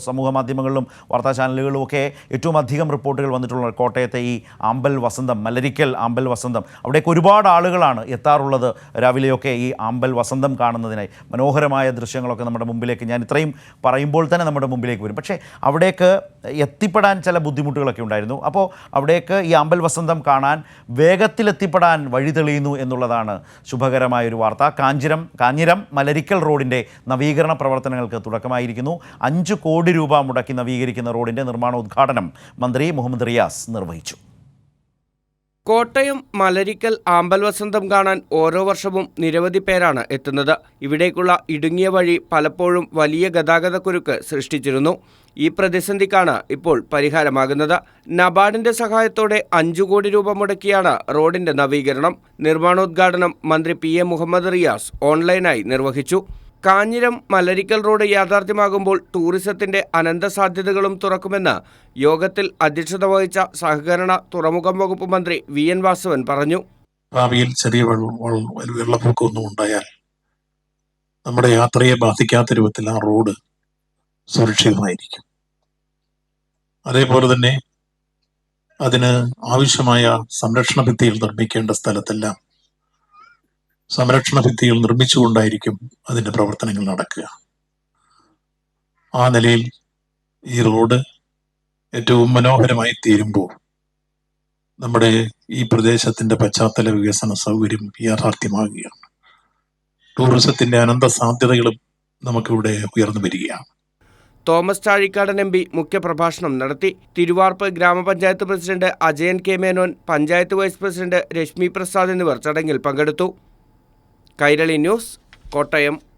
സമൂഹ മാധ്യമങ്ങളിലും വാർത്താ ചാനലുകളിലും ഒക്കെ ഏറ്റവും അധികം റിപ്പോർട്ടുകൾ വന്നിട്ടുള്ള കോട്ടയത്തെ ഈ ആമ്പൽ വസന്തം മലരിക്കൽ ആമ്പൽ വസന്തം. അവിടേക്ക് ഒരുപാട് ആളുകളാണ് എത്താറുള്ളത് രാവിലെയൊക്കെ ഈ ആമ്പൽ വസന്തം കാണുന്നതിനായി. മനോഹരമായ ദൃശ്യങ്ങളൊക്കെ നമ്മുടെ മുമ്പിലേക്ക് ഞാൻ ഇത്രയും പറയുമ്പോൾ തന്നെ നമ്മുടെ മുമ്പിലേക്ക് വരും. പക്ഷേ അവിടേക്ക് എത്തിപ്പെടാൻ ചില ബുദ്ധിമുട്ടുകളൊക്കെ ഉണ്ടായിരുന്നു. അപ്പോൾ അവിടേക്ക് ഈ ആമ്പൽ വസന്തം കാണാൻ വേഗത്തിൽ എത്തിപ്പെടാൻ വഴി തെളിയുന്നു എന്നുള്ളതാണ് ശുഭകരമായ ഒരു വാർത്ത. കാഞ്ചിരം കാഞ്ഞിരം മലരിക്കൽ റോഡിന്റെ നവീകരണ പ്രവർത്തനങ്ങൾക്ക് തുടക്കമായിരിക്കുന്നു. അഞ്ച് കോടി രൂപ മുടക്കി നവീകരിക്കുന്ന റോഡിന്റെ നിർമ്മാണ ഉദ്ഘാടനം മന്ത്രി മുഹമ്മദ് റിയാസ് നിർവഹിച്ചു. കോട്ടയം മലരിക്കൽ ആമ്പൽ വസന്തം കാണാൻ ഓരോ വർഷവും നിരവധി പേരാണ് എത്തുന്നത്. ഇവിടേക്കുള്ള ഇടുങ്ങിയ വഴി പലപ്പോഴും വലിയ ഗതാഗതക്കുരുക്ക് സൃഷ്ടിച്ചിരുന്നു. ഈ പ്രതിസന്ധിക്കാണ് ഇപ്പോൾ പരിഹാരമാകുന്നത്. നബാർഡിന്റെ സഹായത്തോടെ അഞ്ചു കോടി രൂപ മുടക്കിയാണ് റോഡിന്റെ നവീകരണം. നിർമ്മാണോദ്ഘാടനം മന്ത്രി പി എ മുഹമ്മദ് റിയാസ് ഓൺലൈനായി നിർവഹിച്ചു. കാഞ്ഞിരം മലരിക്കൽ റോഡ് യാഥാർത്ഥ്യമാകുമ്പോൾ ടൂറിസത്തിന്റെ അനന്ത സാധ്യതകളും തുറക്കുമെന്ന് യോഗത്തിൽ അധ്യക്ഷത വഹിച്ച സഹകരണ തുറമുഖം വകുപ്പ് മന്ത്രി വി എൻ വാസവൻ പറഞ്ഞു. ഭാവിയിൽ ചെറിയ വെള്ളപ്പൊക്കമൊന്നും ഉണ്ടായാൽ നമ്മുടെ യാത്രയെ ബാധിക്കാത്ത രൂപത്തിൽ ആ റോഡ് സുരക്ഷിതമായിരിക്കും. അതേപോലെ തന്നെ അതിന് ആവശ്യമായ സംരക്ഷണ ഭിത്തിയിൽ നിർമ്മിക്കേണ്ട സ്ഥലത്തെല്ലാം സംരക്ഷണ ഭിത്തികൾ നിർമ്മിച്ചുകൊണ്ടായിരിക്കും അതിന്റെ പ്രവർത്തനങ്ങൾ നടക്കുക. ആ നിലയിൽ ഈ റോഡ് ഏറ്റവും മനോഹരമായി തീരുമ്പോൾ നമ്മുടെ ഈ പ്രദേശത്തിന്റെ പശ്ചാത്തല വികസന സൗകര്യം യാഥാർത്ഥ്യമാകുകയാണ്. ടൂറിസത്തിന്റെ അനന്ത സാധ്യതകളും നമുക്കിവിടെ ഉയർന്നു വരികയാണ്. തോമസ് ചാഴിക്കാടൻ എം പി മുഖ്യപ്രഭാഷണം നടത്തി. തിരുവാർപ്പ് ഗ്രാമപഞ്ചായത്ത് president Ajayan K Menon panchayat vice president Reshmi Prasad എന്നിവർ ചടങ്ങിൽ പങ്കെടുത്തു. കൈരളി ന്യൂസ് കോട്ടയം